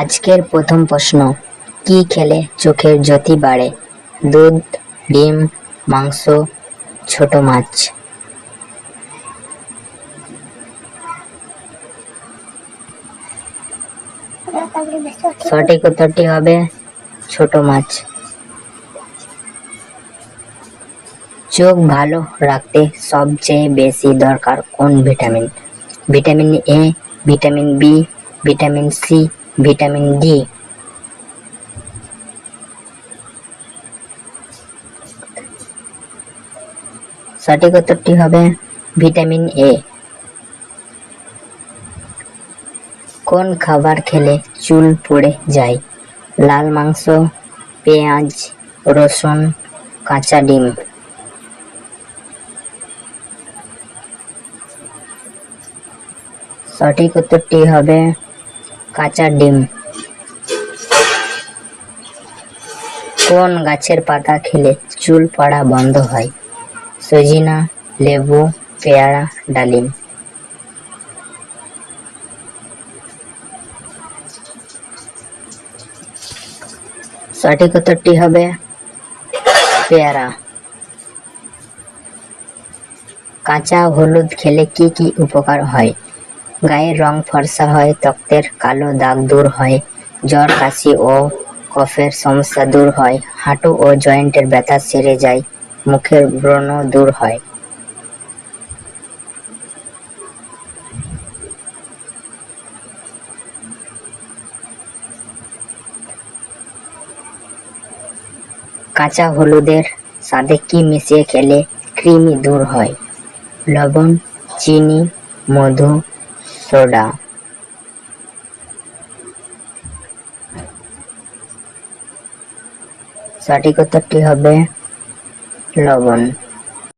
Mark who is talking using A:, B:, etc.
A: আজকের প্রথম প্রশ্ন, কি খেলে চোখের জ্যোতি বাড়ে? দুধ, ডিম, মাংস, ছোট মাছ? সঠিক উত্তরটি হবে ছোট মাছ। চোখ ভালো রাখতে সবচেয়ে বেশি দরকার কোন vitamin? Vitamin A vitamin B vitamin C, vitamin D. সঠিক উত্তরটি হবে ভিটামিন এ। কোন খাবার খেলে চুল পড়ে যায়? লাল মাংস, পেঁয়াজ, রসুন, কাঁচা ডিম। সঠিক উত্তরটি হবে কাঁচা ডিম। কোন গাছের পাতা খেলে চুল পড়া বন্ধ হয়? সজিনা, লেবু, পেয়ারা, ডালিম। সঠিক উত্তরটি হবে পেয়ারা। কাঁচা হলুদ খেলে কি কি উপকার হয়? গায়ের রং ফর্সা হয়, ত্বকের কালো দাগ দূর হয়, জ্বর, কাশি ও কফের সমস্যা দূর হয়, হাঁটু ও জয়েন্টের ব্যথা সেরে যায়, মুখের ব্রণ দূর হয়। কাঁচা হলুদের সাথে কি মিশিয়ে খেলে কৃমি দূর হয়? লবণ, চিনি, মধু সোডা সঠিক উত্তরটি হবে লবণ